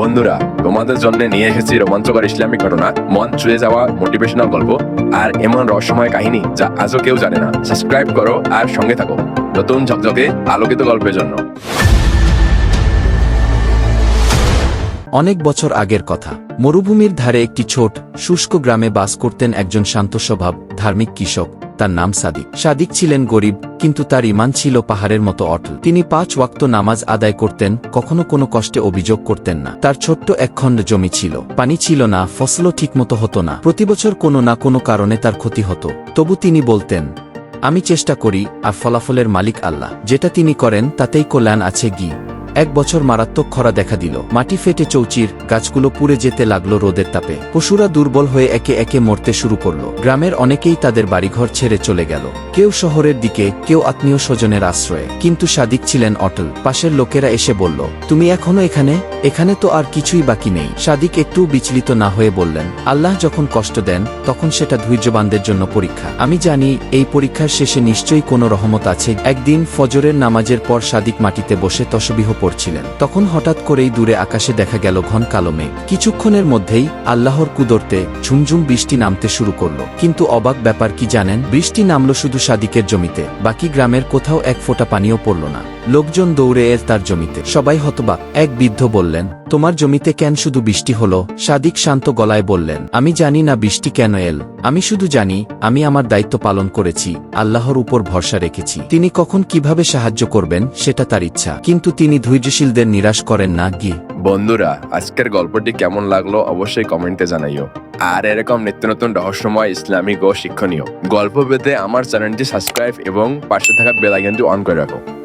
বন্ধুরা, তোমাদের জন্য নিয়ে এসেছি রোমাঞ্চকর ইসলামিক ঘটনা, মন ছুঁয়ে যাওয়া মোটিভেশনাল গল্প, আর এমন রহস্যময় কাহিনী যা আজও কেউ জানে না। সাবস্ক্রাইব করো আর সঙ্গে থাকো। নতুন ঝকঝকে আলোকিত গল্পের জন্য। অনেক বছর আগের কথা, মরুভূমির ধারে একটি ছোট, শুষ্ক গ্রামে বাস করতেন একজন শান্ত স্বভাব ধার্মিক কৃষক। তার নাম সাদিক। সাদিক ছিলেন গরিব, কিন্তু তার ইমান ছিল পাহাড়ের মতো অটল। তিনি পাঁচ ওয়াক্ত নামাজ আদায় করতেন, কখনো কোনো কষ্টে অভিযোগ করতেন না। তার ছোট্ট একখণ্ড জমি ছিল। পানি ছিল না, ফসলও ঠিকমতো হতো না। প্রতিবছর কোনো না কোনো কারণে তার ক্ষতি হতো। তবু তিনি বলতেন, আমি চেষ্টা করি, আর ফলাফলের মালিক আল্লাহ। যেটা তিনি করেন, তাতেই কল্যাণ আছে গি। এক বছর মারাত্মক খরা দেখা দিল। মাটি ফেটে চৌচির গাছগুলো পুড়ে যেতে লাগল রোদের তাপে। পশুরা দুর্বল হয়ে একে একে মরতে শুরু করল। গ্রামের অনেকেই তাদের বাড়িঘর ছেড়ে চলে গেল। কেউ শহরের দিকে, কেউ আত্মীয় স্বজনের আশ্রয়ে। কিন্তু সাদিক ছিলেন অটল। পাশের লোকেরা এসে বলল, তুমি এখনও এখানে? এখানে তো আর কিছুই বাকি নেই। সাদিক একটু বিচলিত না হয়ে বললেন, আল্লাহ যখন কষ্ট দেন, তখন সেটা ধৈর্যবানদের জন্য পরীক্ষা। আমি জানি, এই পরীক্ষার শেষে নিশ্চয়ই কোনো রহমত আছে। একদিন ফজরের নামাজের পর সাদিক মাটিতে বসে তসবিহ পড়ছিলেন তখন হঠাৎ করেই দূরে আকাশে দেখা গেল ঘন কালো মেঘ। কিছুক্ষণের মধ্যেই আল্লাহর কুদরতে ঝুমঝুম বৃষ্টি নামতে শুরু করল। কিন্তু অবাক ব্যাপার কি জানেন? বৃষ্টি নামল শুধু সাদিকের জমিতে, বাকি গ্রামের কোথাও এক ফোঁটা পানিও পড়ল না। লোকজন দৌড়ে এর তার জমিতে। সবাই হতবাক এক বৃদ্ধ বললেন, তোমার জমিতে কেন শুধু বৃষ্টি হলো? সাদিক শান্ত গলায় বললেন, আমি জানি না বৃষ্টি কেন এল। আমি শুধু জানি, আমি আমার দায়িত্ব পালন করেছি, আল্লাহর উপর ভরসা রেখেছি। তিনি কখন কীভাবে সাহায্য করবেন, সেটা তার ইচ্ছা। কিন্তু তিনি ধৈর্যশীলদের নিরাশ করেন না, গিয়ে। বন্ধুরা, আজকের গল্পটি কেমন লাগল অবশ্যই কমেন্টে জানাইও। আর এরকম নিত্য নতুন রহস্যময় ইসলামিক ও শিক্ষণীয় গল্প পেতে আমার চ্যানেলটি সাবস্ক্রাইব এবং পাশে থাকা বেল অন করে রাখো।